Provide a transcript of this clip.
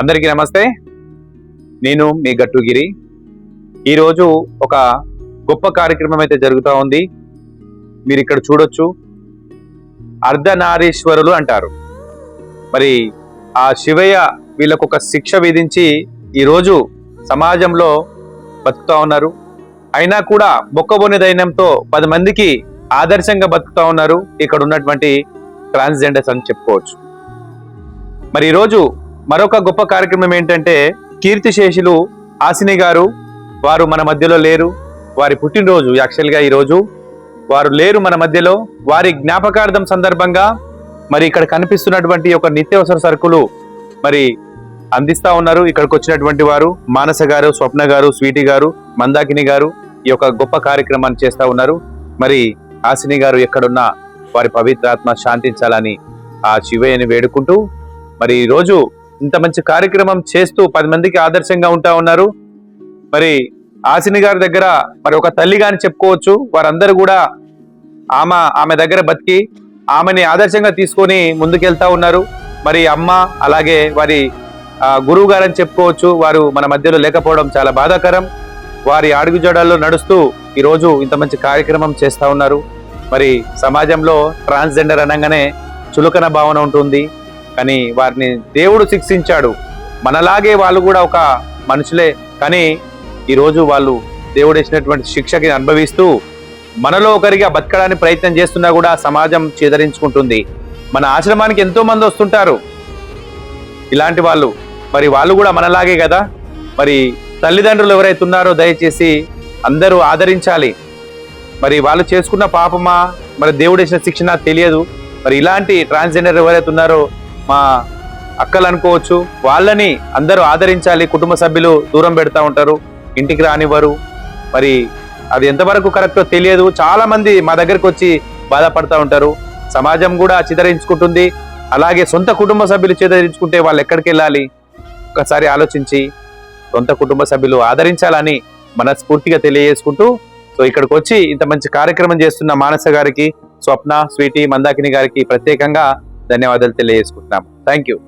అందరికీ నమస్తే. నేను మీ గట్టుగిరి. ఈరోజు ఒక గొప్ప కార్యక్రమం అయితే జరుగుతూ ఉంది. మీరు ఇక్కడ చూడొచ్చు. అర్ధనారీశ్వరులు అంటారు. మరి ఆ శివయ్య వీళ్ళకు ఒక శిక్ష విధించి ఈరోజు సమాజంలో బతుకుతా ఉన్నారు. అయినా కూడా మొక్కబోని దైన్యంతో పది మందికి ఆదర్శంగా బతుకుతా ఉన్నారు. ఇక్కడ ఉన్నటువంటి ట్రాన్స్జెండర్స్ అని చెప్పుకోవచ్చు. మరి ఈరోజు మరొక గొప్ప కార్యక్రమం ఏంటంటే కీర్తిశేషులు ఆసిని గారు వారు మన మధ్యలో లేరు. వారి పుట్టినరోజు యాక్చువల్గా ఈరోజు వారు లేరు మన మధ్యలో. వారి జ్ఞాపకార్థం సందర్భంగా మరి ఇక్కడ కనిపిస్తున్నటువంటి ఒక నిత్యావసర సరుకులు మరి అందిస్తా ఉన్నారు. ఇక్కడికి వచ్చినటువంటి వారు మానస గారు స్వప్న గారు స్వీటి గారు మందాకిని గారు ఈ యొక్క గొప్ప కార్యక్రమాన్ని చేస్తూ ఉన్నారు. మరి ఆసిని గారు ఎక్కడున్నా వారి పవిత్రాత్మ శాంతించాలని ఆ శివయ్యని వేడుకుంటూ మరి ఈ రోజు ఇంత మంచి కార్యక్రమం చేస్తూ పది మందికి ఆదర్శంగా ఉంటా ఉన్నారు. మరి ఆసిని గారి దగ్గర మరి ఒక తల్లిగా అని చెప్పుకోవచ్చు. వారందరూ కూడా ఆమె ఆమె దగ్గర బతికి ఆమెని ఆదర్శంగా తీసుకొని ముందుకెళ్తా ఉన్నారు. మరి అమ్మ అలాగే వారి గురువు గారని చెప్పుకోవచ్చు. వారు మన మధ్యలో లేకపోవడం చాలా బాధాకరం. వారి అడుగుజాడల్లో నడుస్తూ ఈరోజు ఇంత మంచి కార్యక్రమం చేస్తూ ఉన్నారు. మరి సమాజంలో ట్రాన్స్జెండర్ అనగానే చులకన భావన ఉంటుంది. కానీ వారిని దేవుడు శిక్షించాడు. మనలాగే వాళ్ళు కూడా ఒక మనుషులే. కానీ ఈరోజు వాళ్ళు దేవుడు ఇచ్చినటువంటి శిక్షకి అనుభవిస్తూ మనలో ఒకరిగా బతకడానికి ప్రయత్నం చేస్తున్నా కూడా సమాజం చేదరించుకుంటుంది. మన ఆశ్రమానికి ఎంతో మంది వస్తుంటారు. ఇలాంటి వాళ్ళు. మరి వాళ్ళు కూడా మనలాగే కదా? మరి తల్లిదండ్రులు ఎవరైతే ఉన్నారో దయచేసి అందరూ ఆదరించాలి. మరి వాళ్ళు చేసుకున్న పాపమా? మరి దేవుడు ఇచ్చిన శిక్షణ తెలియదు. మరి ఇలాంటి ట్రాన్స్జెండర్ ఎవరైతే ఉన్నారో మా అక్కలు అనుకోవచ్చు. వాళ్ళని అందరూ ఆదరించాలి. కుటుంబ సభ్యులు దూరం పెడతా ఉంటారు. ఇంటికి రానివ్వరు. మరి అది ఎంతవరకు కరెక్టో తెలియదు. చాలామంది మా దగ్గరకు వచ్చి బాధపడతా ఉంటారు. సమాజం కూడా చిదరించుకుంటుంది. అలాగే సొంత కుటుంబ సభ్యులు చిదరించుకుంటే వాళ్ళు ఎక్కడికి వెళ్ళాలి? ఒకసారి ఆలోచించి సొంత కుటుంబ సభ్యులు ఆదరించాలని మనస్ఫూర్తిగా తెలియజేసుకుంటూ సో ఇక్కడికి వచ్చి ఇంత మంచి కార్యక్రమం చేస్తున్న మానస గారికి స్వప్న స్వీటీ మందాకిని గారికి ప్రత్యేకంగా ధన్యవాదాలు తెలియజేసుకుంటున్నాం థ్యాంక్ యూ